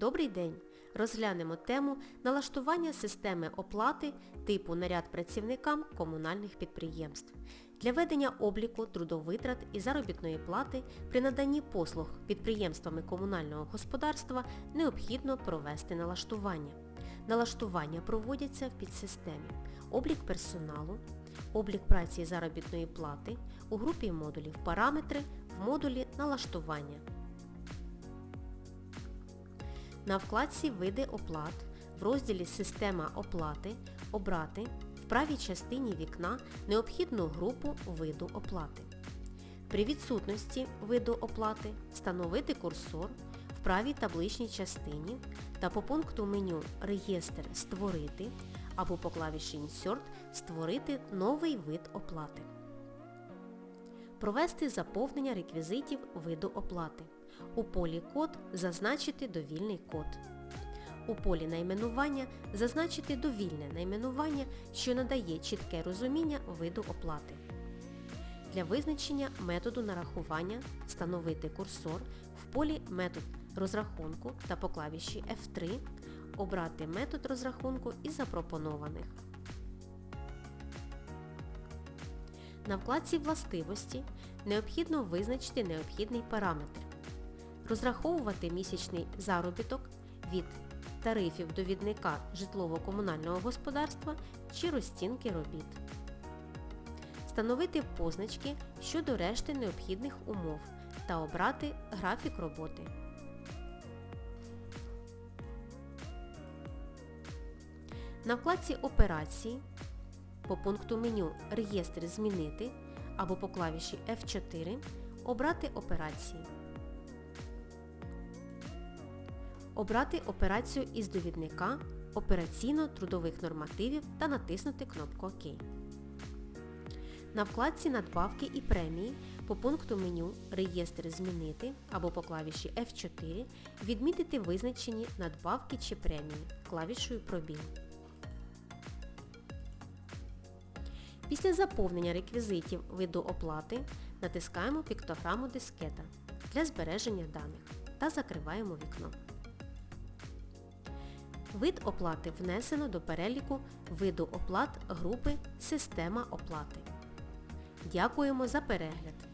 Добрий день! Розглянемо тему налаштування системи оплати типу наряд працівникам комунальних підприємств. Для ведення обліку трудовитрат і заробітної плати при наданні послуг підприємствами комунального господарства необхідно провести налаштування. Налаштування проводяться в підсистемі облік персоналу, облік праці і заробітної плати, у групі модулів параметри, в модулі налаштування. На вкладці Види оплат в розділі Система оплати обрати в правій частині вікна необхідну групу виду оплати. При відсутності виду оплати встановити курсор в правій табличній частині та по пункту меню Реєстр Створити або по клавіші Insert створити новий вид оплати. Провести заповнення реквізитів виду оплати. У полі Код зазначити довільний код. У полі найменування зазначити довільне найменування, що надає чітке розуміння виду оплати. Для визначення методу нарахування встановити курсор в полі Метод розрахунку та по клавіші F3 обрати метод розрахунку із запропонованих. На вкладці Властивості необхідно визначити необхідний параметр. Розраховувати місячний заробіток від тарифів довідника житлово-комунального господарства чи розцінки робіт. Встановити позначки щодо решти необхідних умов та обрати графік роботи. На вкладці Операції по пункту меню Реєстр змінити або по клавіші F4 обрати операції. Обрати операцію із довідника операційно-трудових нормативів та натиснути кнопку ОК. На вкладці Надбавки і премії по пункту меню Реєстр змінити або по клавіші F4 відмітити визначені надбавки чи премії клавішою Пробіл. Після заповнення реквізитів виду оплати натискаємо піктограму дискета для збереження даних та закриваємо вікно. Вид оплати внесено до переліку виду оплат групи Система оплати. Дякуємо за перегляд!